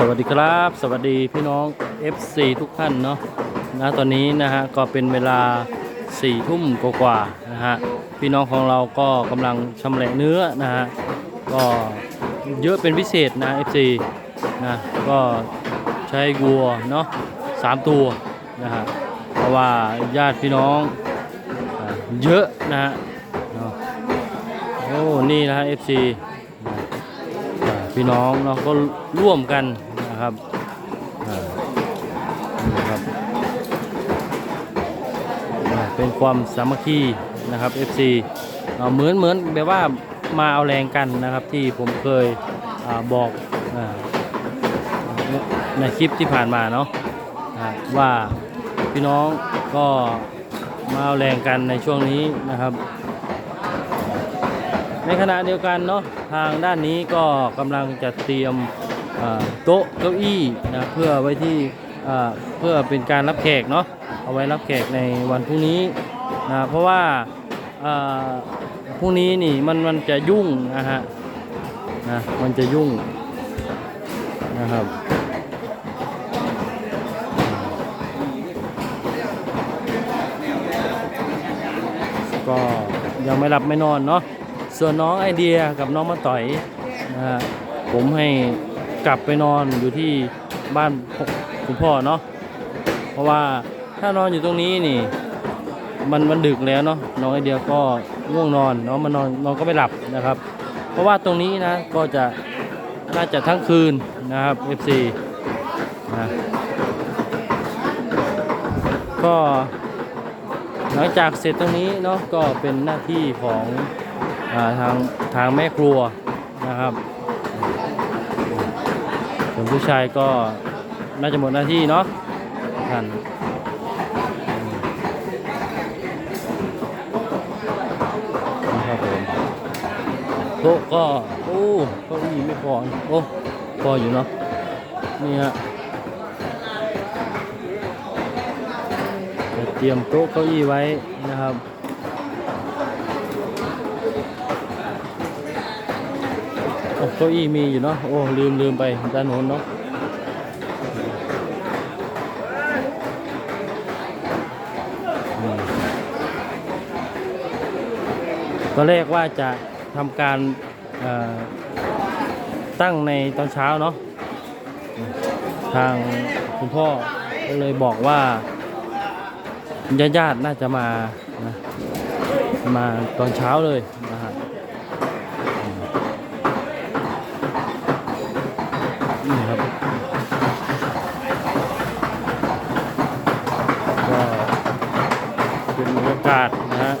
สวัสดีครับ สวัสดีพี่น้อง FC ทุกท่านเนาะนะตอนนี้นะฮะก็เป็นเวลา4ี่ทุ่มกว่าๆนะฮะพี่น้องของเราก็กำลังชำแหละเนื้อนะฮะก็เยอะเป็นพิเศษนะ FC นะก็ใช้วัวเนาะสามตัวนะฮะเพราะว่าญาติพี่น้องเยอะนะฮะโอ้นี่นะฮะ FC พี่น้องเนาะก็ร่วมกัน นะครับนี่ครับ เป็นความสามัคคีนะครับ FC เหมือนเหมือนแบบว่ามาเอาแรงกันนะครับที่ผมเคยอบอกอในคลิปที่ผ่านมาเนาะว่าพี่น้องก็มาเอาแรงกันในช่วงนี้นะครับ ในขณะเดียวกันเนาะทางด้านนี้ก็กำลังจะเตรียม โต๊ะเก้าอี้นะเพื่อไว้ที่เพื่อเป็นการรับแขกเนาะเอาไว้รับแขกในวันพรุ่งนี้นะเพราะว่าพรุ่งนี้นี่มันมันจะยุ่งนะฮะนะมันจะยุ่งนะครับก็ยังไม่หลับไม่นอนเนาะส่วนน้องไอเดียกับน้องมาต่อยนะฮะผมให้ กลับไปนอนอยู่ที่บ้านคุณพ่อเนาะเพราะว่าถ้านอนอยู่ตรงนี้นี่ มันมันดึกแล้วเนาะน้องไอเดียก็ง่วงนอนเนาะมันนอนนอนก็ไม่หลับนะครับ เพราะว่าตรงนี้นะก็จะน่าจะทั้งคืนนะครับ FC นะก็หลังจากเสร็จตรงนี้เนาะก็เป็นหน้าที่ของอาทางทางแม่ครัวนะครับ ผู้ชายก็น่าจะหมดหน้าที่เนาะท่านครับผมโต๊ะก็ โอ้เก็อี้ไม่พอ โอ้พออยู่เนาะ นี่ฮะจะเตรียมโต๊ะเก้าอี้ไว้นะครับ โอ้เก้าอี้มีอยู่เนาะ โอ้ ลืมลืมไปด้านโน้นเนาะตอนแรกว่าจะทำการตั้งในตอนเช้าเนาะ ทางคุณพ่อก็เลยบอกว่าญาติญาติน่าจะมานะมาตอนเช้าเลยนะฮะ นี่ครับก็ เป็นบรรยากาศนะฮะ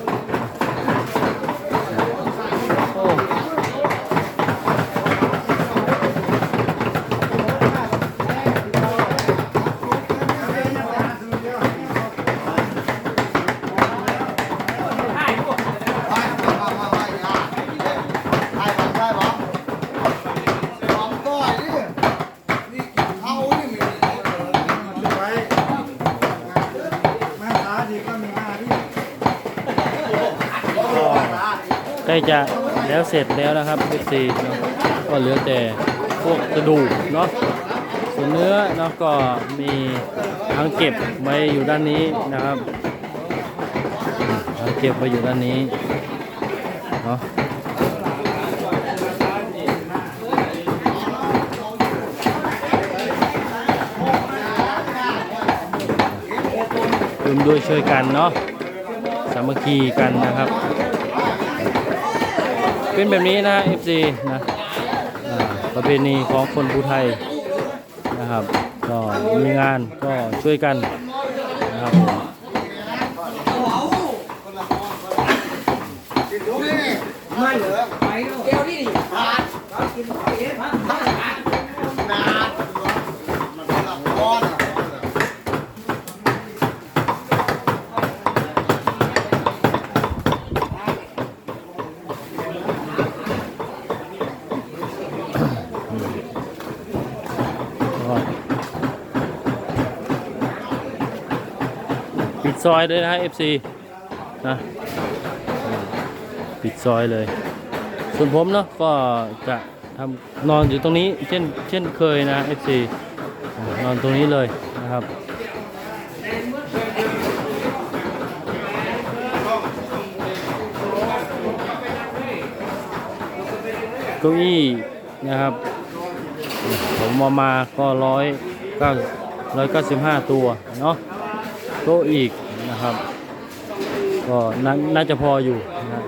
โอ้ใกล้ จะแล้วเสร็จแล้วนะครับเอฟซีเนาะก็เหลือแต่พวกกระดูกเนาะส่วนเนื้อเนาะก็มีทั้งเก็บไว้อยู่ด้านนี้นะครับทั้งเก็บไว้อยู่ด้านนี้เนาะร่วมด้วยช่วยกันเนาะสามัคคีกันนะครับ เป็นแบบนี้นะ FC นะประเพณีของคนภูไทยนะครับ ก็มีงานก็ช่วยกันนะครับผมก็ ปิดซอยด้วยนะฮะ FC นะปิดซอยเลย ส่วนผมเนาะก็จะทำนอนอยู่ตรงนี้เช่นเช่นเคยนะ FC นอนตรงนี้เลยนะครับเก้าอี้นะครับ ผมมามาก็ร้อยเก้าร้อยเก้าสิบห้าตัวเนาะ โต๊ะอีกนะครับ ก็น่าจะพออยู่นะ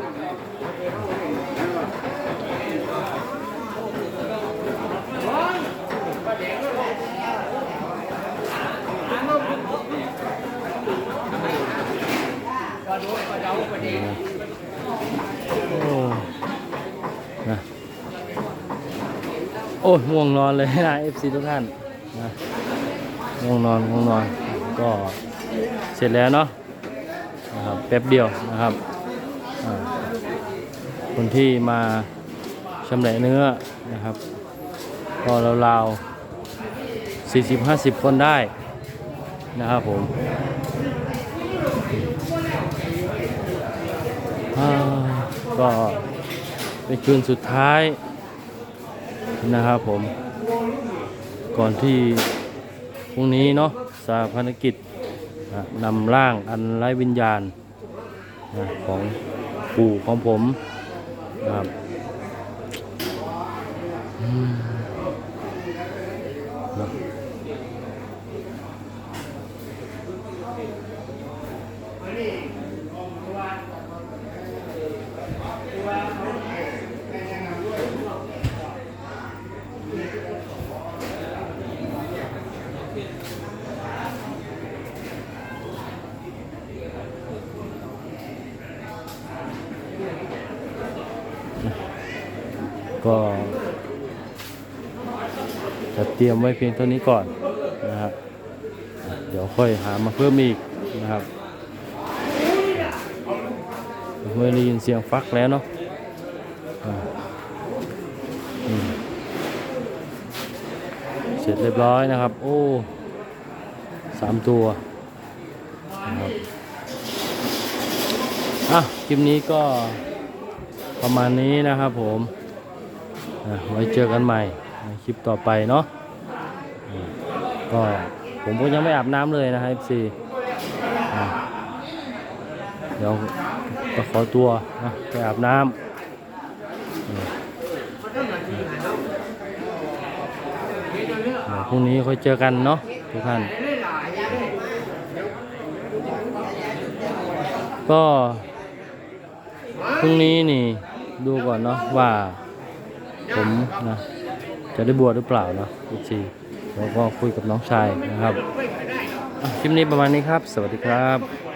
โอ้นะโอ้ยง่วงนอนเลยนะ FC ทุกท่านนะง่วงนอนง่วงนอนก็ สร็จแล้วเนาะนะครับแป๊บเดียวนะครับ คนที่มาชำแหละเนื้อนะครับก็ราวๆ40-50คนได้นะครับผมก็เป็นคืนสุดท้ายนะครับผม ก่อนที่พรุ่งนี้เนาะสาภารกิจ นำร่างอันไร้วิญญาณของปู่ของผมนะครับ ก็จะเตรียมไว้เพียงเท่านี้ก่อนนะครับ เดี๋ยวค่อยหามาเพิ่มอีกนะครับเมื่อได้ยินเสียงฟักแล้วเนาะเสร็จเรียบร้อยนะครับ โอ้สามตัวนะครับอะคลิปนี้ก็ประมาณนี้นะครับผม ไว้เจอกันใหม่ในคลิปต่อไปเนาะก็ผมก็ยังไม่อาบน้ำเลยนะครับ FC อ่เดี๋ยวก็ขอตัวนะไปอาบน้ำพรุ่งนี้ค่อยเจอกันเนาะทุกท่าน ก็พรุ่งนี้นี่ดูก่อนเนาะว่า ผมนะจะได้บวชหรือเปล่านะอีกทีแล้วก็คุยกับน้องชายนะครับคลิปนี้ประมาณนี้ครับ สวัสดีครับ